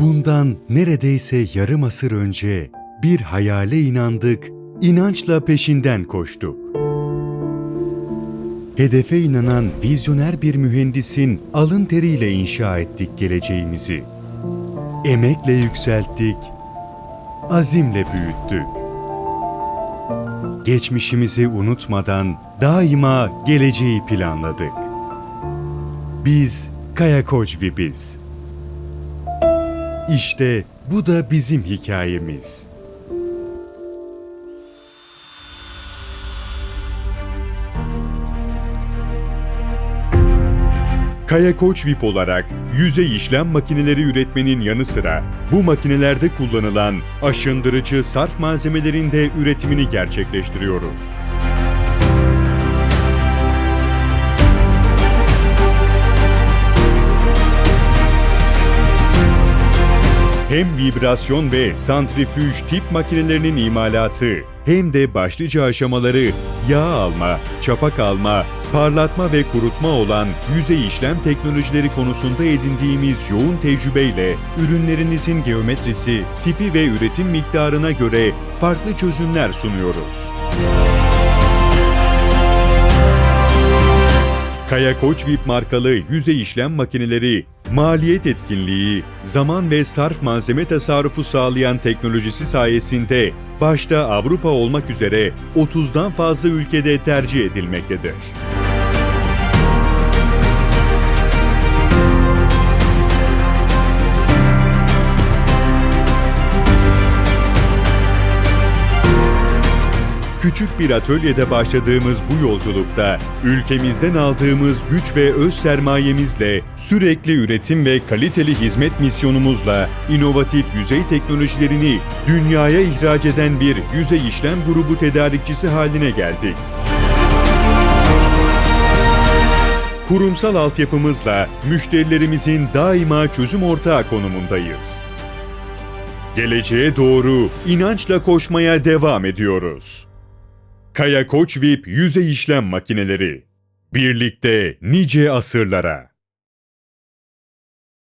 Bundan neredeyse yarım asır önce bir hayale inandık, inançla peşinden koştuk. Hedefe inanan vizyoner bir mühendisin alın teriyle inşa ettik geleceğimizi. Emekle yükselttik, azimle büyüttük. Geçmişimizi unutmadan daima geleceği planladık. Biz Kaya Koç Vibiz. İşte bu da bizim hikayemiz. Kaya Koç VIP olarak yüzey işlem makineleri üretmenin yanı sıra bu makinelerde kullanılan aşındırıcı sarf malzemelerin de üretimini gerçekleştiriyoruz. Hem vibrasyon ve santrifüj tip makinelerinin imalatı hem de başlıca aşamaları yağ alma, çapak alma, parlatma ve kurutma olan yüzey işlem teknolojileri konusunda edindiğimiz yoğun tecrübeyle ürünlerinizin geometrisi, tipi ve üretim miktarına göre farklı çözümler sunuyoruz. Kaya Koç VIP markalı yüzey işlem makineleri, maliyet etkinliği, zaman ve sarf malzeme tasarrufu sağlayan teknolojisi sayesinde başta Avrupa olmak üzere 30'dan fazla ülkede tercih edilmektedir. Küçük bir atölyede başladığımız bu yolculukta ülkemizden aldığımız güç ve öz sermayemizle sürekli üretim ve kaliteli hizmet misyonumuzla inovatif yüzey teknolojilerini dünyaya ihraç eden bir yüzey işlem grubu tedarikçisi haline geldik. Kurumsal altyapımızla müşterilerimizin daima çözüm ortağı konumundayız. Geleceğe doğru inançla koşmaya devam ediyoruz. Kaya Koç VIP yüzey işlem makineleri. Birlikte nice asırlara.